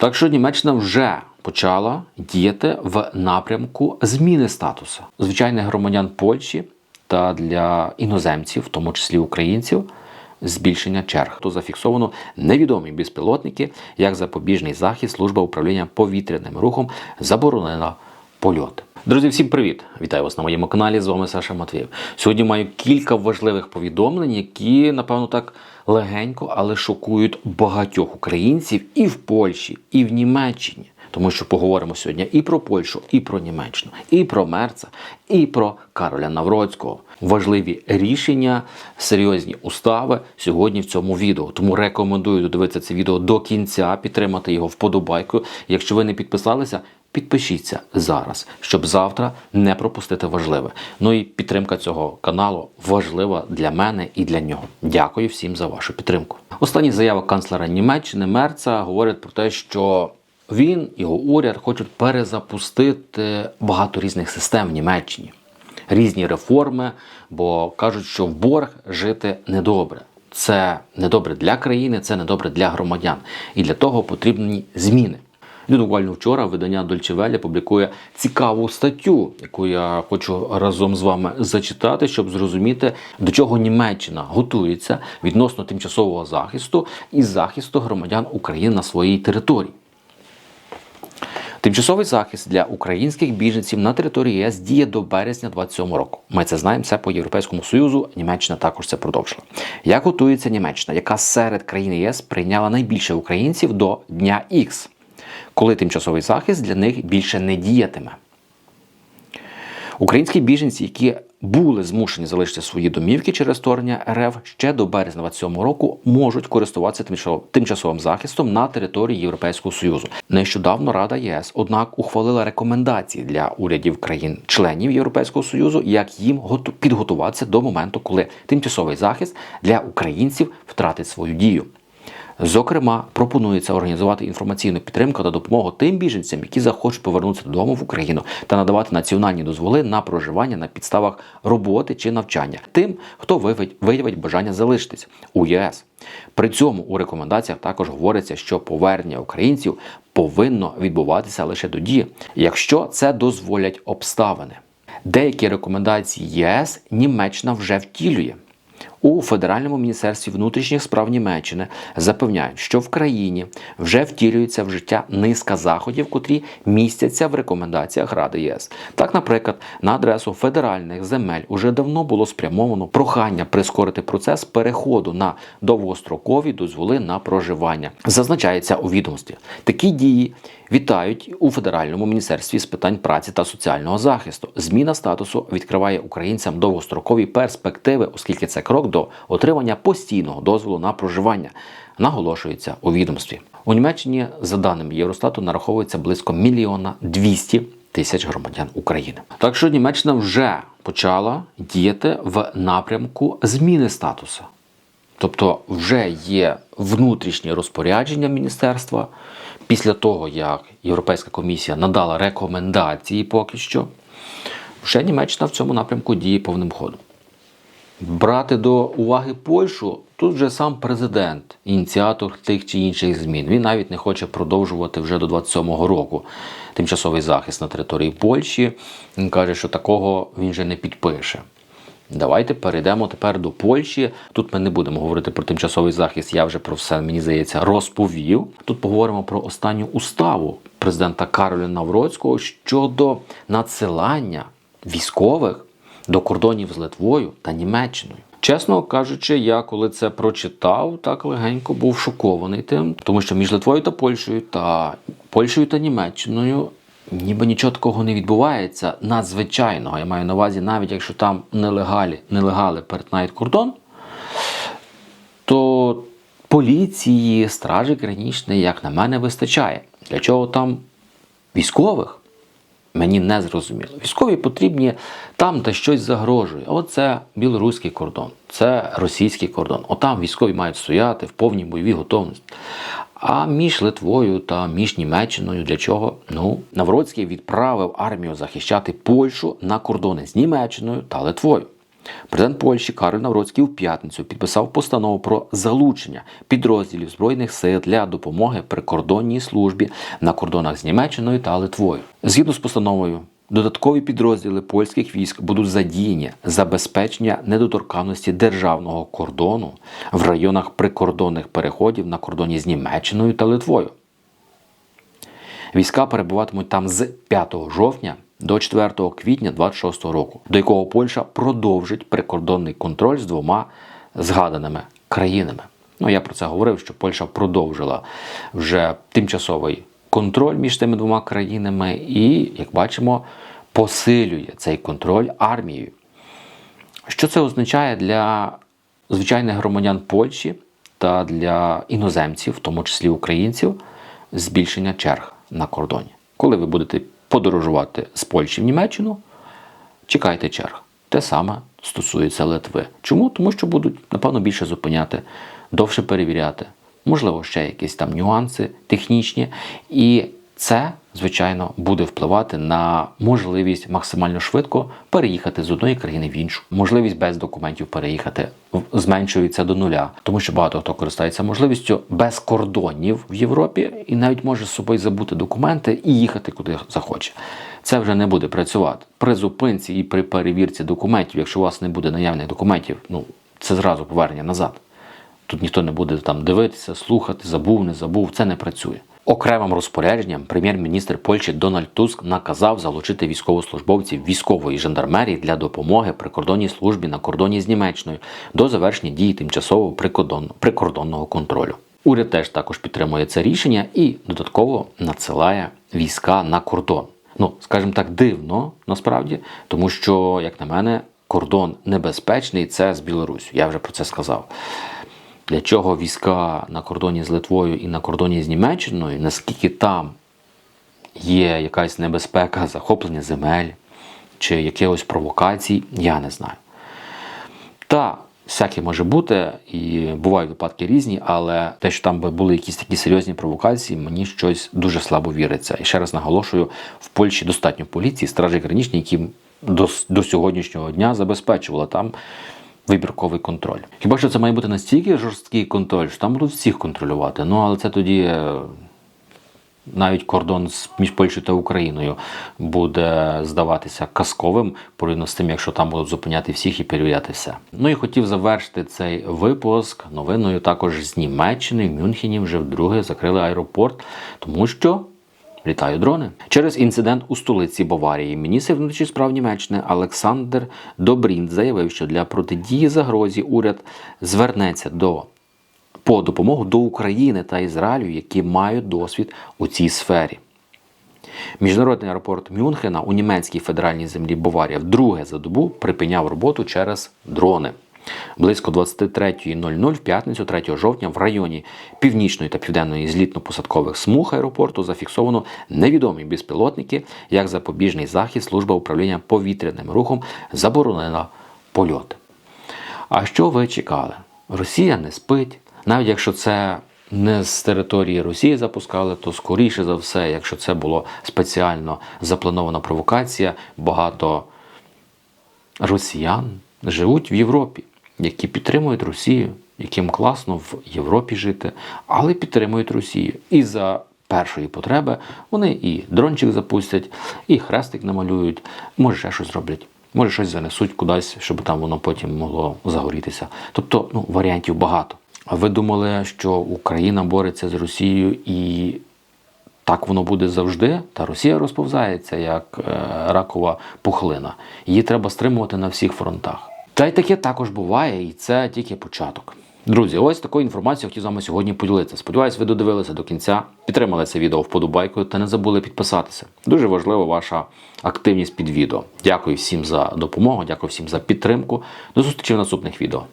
Так що Німеччина вже почала діяти в напрямку зміни статусу звичайних громадян Польщі та для іноземців, в тому числі українців. Збільшення черг то зафіксовано невідомі безпілотники, як запобіжний захід, служба управління повітряним рухом заборонила польоти. Друзі, всім привіт! Вітаю вас на моєму каналі. З вами Саша Матвієв. Сьогодні маю кілька важливих повідомлень, які, напевно, так легенько, але шокують багатьох українців і в Польщі, і в Німеччині. Тому що поговоримо сьогодні і про Польщу, і про Німеччину, і про Мерца, і про Кароля Навроцького. Важливі рішення, серйозні устави сьогодні в цьому відео. Тому рекомендую додивитися це відео до кінця, підтримати його вподобайкою. Якщо ви не підписалися, підпишіться зараз, щоб завтра не пропустити важливе. Ну і підтримка цього каналу важлива для мене і для нього. Дякую всім за вашу підтримку. Останні заяви канцлера Німеччини Мерца говорять про те, що він його уряд хочуть перезапустити багато різних систем в Німеччині, різні реформи, бо кажуть, що в борг жити недобре. Це недобре для країни, це недобре для громадян. І для того потрібні зміни. І буквально вчора видання Дольче Велі публікує цікаву статтю, яку я хочу разом з вами зачитати, щоб зрозуміти, до чого Німеччина готується відносно тимчасового захисту і захисту громадян України на своїй території. Тимчасовий захист для українських біженців на території ЄС діє до березня 27 року. Ми це знаємо Це по Європейському Союзу. Німеччина також це продовжила. Як готується Німеччина, яка серед країн ЄС прийняла найбільше українців до дня Х, коли тимчасовий захист для них більше не діятиме? Українські біженці, які були змушені залишити свої домівки через створення РФ ще до березня 27 року, можуть користуватися тимчасовим захистом на території Європейського Союзу. Нещодавно Рада ЄС, однак, ухвалила рекомендації для урядів країн-членів Європейського Союзу, як їм підготуватися до моменту, коли тимчасовий захист для українців втратить свою дію. Зокрема, пропонується організувати інформаційну підтримку та допомогу тим біженцям, які захочуть повернутися додому в Україну та надавати національні дозволи на проживання на підставах роботи чи навчання тим, хто виявить бажання залишитись у ЄС. При цьому у рекомендаціях також говориться, що повернення українців повинно відбуватися лише тоді, якщо це дозволять обставини. Деякі рекомендації ЄС Німеччина вже втілює. У Федеральному міністерстві внутрішніх справ Німеччини запевняють, що в країні вже втілюється в життя низка заходів, котрі містяться в рекомендаціях Ради ЄС. Так, наприклад, на адресу федеральних земель уже давно було спрямовано прохання прискорити процес переходу на довгострокові дозволи на проживання. Зазначається у відомстві. Такі дії вітають у Федеральному міністерстві з питань праці та соціального захисту. Зміна статусу відкриває українцям довгострокові перспективи, оскільки це крок до отримання постійного дозволу на проживання, наголошується у відомстві. У Німеччині, за даними Євростату, нараховується близько мільйона двісті тисяч громадян України. Так що Німеччина вже почала діяти в напрямку зміни статусу. Тобто вже є внутрішнє розпорядження міністерства після того, як Європейська комісія надала рекомендації поки що, вже Німеччина в цьому напрямку діє повним ходом. Брати до уваги Польщу тут вже сам президент, ініціатор тих чи інших змін. Він навіть не хоче продовжувати вже до 27-го року тимчасовий захист на території Польщі. Він каже, що такого він вже не підпише. Давайте перейдемо тепер до Польщі. Тут ми не будемо говорити про тимчасовий захист. Я вже про все, мені здається, розповів. Тут поговоримо про останню уставу президента Кароля Навроцького щодо надсилання військових до кордонів з Литвою та Німеччиною. Чесно кажучи, я коли це прочитав, так легенько був шокований тим, тому що між Литвою та Польщею та Польщею та Німеччиною ніби нічого такого не відбувається надзвичайного. Я маю на увазі, навіть якщо там нелегалі, нелегали перетинають кордон, то поліції, стражі гранічної, як на мене, вистачає. Для чого там військових? Мені не зрозуміло. Військові потрібні там, де щось загрожує. Оце білоруський кордон, це російський кордон. Отам військові мають стояти в повній бойовій готовності. А між Литвою та між Німеччиною для чого? Ну, Навроцький відправив армію захищати Польщу на кордони з Німеччиною та Литвою. Президент Польщі Кароль Навроцький в п'ятницю підписав постанову про залучення підрозділів збройних сил для допомоги прикордонній службі на кордонах з Німеччиною та Литвою. Згідно з постановою, додаткові підрозділи польських військ будуть задіяні забезпечення недоторканності державного кордону в районах прикордонних переходів на кордоні з Німеччиною та Литвою. Війська перебуватимуть там з 5 жовтня до 4 квітня 26 року, до якого Польща продовжить прикордонний контроль з двома згаданими країнами. Ну я про це говорив, що Польща продовжила вже тимчасовий контроль між тими двома країнами, і, як бачимо, посилює цей контроль армією. Що це означає для звичайних громадян Польщі та для іноземців, в тому числі українців, збільшення черг на кордоні? Коли ви будете подорожувати з Польщі в Німеччину, чекайте черг. Те саме стосується Литви. Чому? Тому що будуть, напевно, більше зупиняти, довше перевіряти. Можливо, ще якісь там нюанси технічні. І це, звичайно, буде впливати на можливість максимально швидко переїхати з одної країни в іншу. Можливість без документів переїхати зменшується до нуля, тому що багато хто користається можливістю без кордонів в Європі і навіть може з собою забути документи і їхати куди захоче. Це вже не буде працювати при зупинці і при перевірці документів. Якщо у вас не буде наявних документів, ну це зразу повернення назад. Тут ніхто не буде там дивитися, слухати, забув, не забув. Це не працює. Окремим розпорядженням прем'єр-міністр Польщі Дональд Туск наказав залучити військовослужбовців військової жандармерії для допомоги прикордонній службі на кордоні з Німеччиною до завершення дії тимчасового прикордон- прикордонного контролю. Уряд теж також підтримує це рішення і додатково надсилає війська на кордон. Ну, скажімо так, дивно насправді, тому що, як на мене, кордон небезпечний це з Білорусю. Я вже про це сказав. Для чого війська на кордоні з Литвою і на кордоні з Німеччиною, наскільки там є якась небезпека захоплення земель чи якихось провокацій, я не знаю. Та всяке може бути, і бувають випадки різні, але те, що там були якісь такі серйозні провокації, мені щось дуже слабо віриться. І ще раз наголошую: в Польщі достатньо поліції, стражі граничні, які до, до сьогоднішнього дня забезпечували там вибірковий контроль. Хіба що це має бути настільки жорсткий контроль, що там будуть всіх контролювати. Ну але це тоді. е, навіть кордон між Польщею та Україною буде здаватися казковим порівняно з тим, якщо там будуть зупиняти всіх і перевіряти все. Ну і хотів завершити цей випуск новиною також з Німеччини. В Мюнхені вже вдруге закрили аеропорт, тому що. Літають дрони через інцидент у столиці Баварії. Міністр внутрішніх справ Німеччини Олександр Добрінд заявив, що для протидії загрозі уряд звернеться до по допомогу до України та Ізраїлю, які мають досвід у цій сфері. Міжнародний аеропорт Мюнхена у німецькій федеральній землі Баварія вдруге за добу припиняв роботу через дрони. Близько 23.00 в п'ятницю 3 жовтня в районі північної та південної злітно-посадкових смуг аеропорту зафіксовано невідомі безпілотники, як запобіжний захід служба управління повітряним рухом заборонила польоти. А що ви чекали? Росія не спить. Навіть якщо це не з території Росії запускали, то скоріше за все, якщо це було спеціально запланована провокація, багато росіян живуть в Європі, які підтримують Росію, яким класно в Європі жити, але підтримують Росію. І за першої потреби вони і дрончик запустять, і хрестик намалюють, може ще щось зроблять. Може, щось занесуть кудись, щоб там воно потім могло загорітися. Тобто, ну, варіантів багато. А ви думали, що Україна бореться з Росією і так воно буде завжди. Та Росія розповзається як е, ракова пухлина. Її треба стримувати на всіх фронтах. Та й таке також буває, і це тільки початок. Друзі, ось такою інформацією хотів з вами сьогодні поділитися. Сподіваюсь, ви додивилися до кінця, підтримали це відео вподобайкою та не забули підписатися. Дуже важлива ваша активність під відео. Дякую всім за допомогу, дякую всім за підтримку. До зустрічі в наступних відео.